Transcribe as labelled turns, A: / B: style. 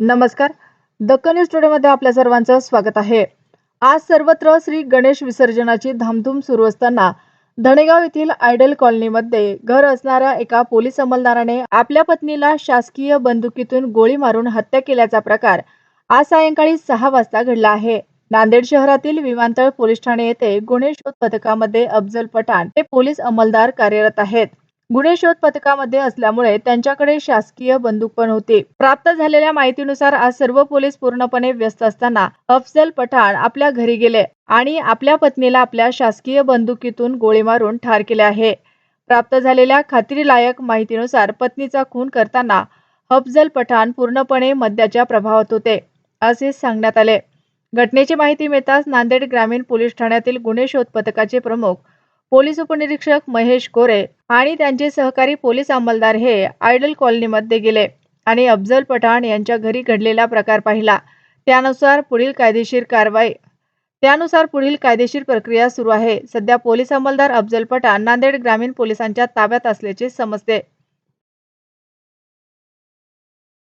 A: नमस्कार. दक्कन न्यूज टुडेमध्ये आपल्या सर्वांचं स्वागत आहे. आज सर्वत्र श्री गणेश विसर्जनाची धामधूम सुरू असताना धनेगाव येथील आयडल कॉलनीमध्ये घर असणाऱ्या एका पोलीस अंमलदाराने आपल्या पत्नीला शासकीय बंदुकीतून गोळी मारून हत्या केल्याचा प्रकार आज सायंकाळी सहा वाजता घडला आहे. नांदेड शहरातील विमानतळ पोलीस ठाणे येथे गुन्हे शोध पथकामध्ये अफजल पठाण हे पोलीस अंमलदार कार्यरत आहेत. गुन्हे शोध पथकामध्ये असल्यामुळे त्यांच्याकडे शासकीय बंदूक पण होती. प्राप्त झालेल्या माहितीनुसार आज सर्व पोलीस पूर्णपणे व्यस्त असताना अफजल पठाण आपल्या घरी गेले आणि आपल्या पत्नीला आपल्या शासकीय बंदुकीतून गोळी मारून ठार केले आहे. प्राप्त झालेल्या खात्रीलायक माहितीनुसार पत्नीचा खून करताना अफजल पठाण पूर्णपणे मद्याच्या प्रभावात होते असे सांगण्यात आले. घटनेची माहिती मिळताच नांदेड ग्रामीण पोलीस ठाण्यातील गुन्हे शोध पथकाचे प्रमुख पोलीस उपनिरीक्षक महेश कोरे आणि त्यांचे सहकारी पोलीस अंमलदार हे आयडल कॉलनीमध्ये गेले आणि अफजल पठाण यांच्या घरी घडलेला प्रकार पाहिला. त्यानुसार पुढील कायदेशीर कारवाई त्यानुसार पुढील कायदेशीर प्रक्रिया सुरू आहे. सध्या पोलीस अंमलदार अफजल पठाण नांदेड ग्रामीण पोलिसांच्या ताब्यात असल्याचे समजते.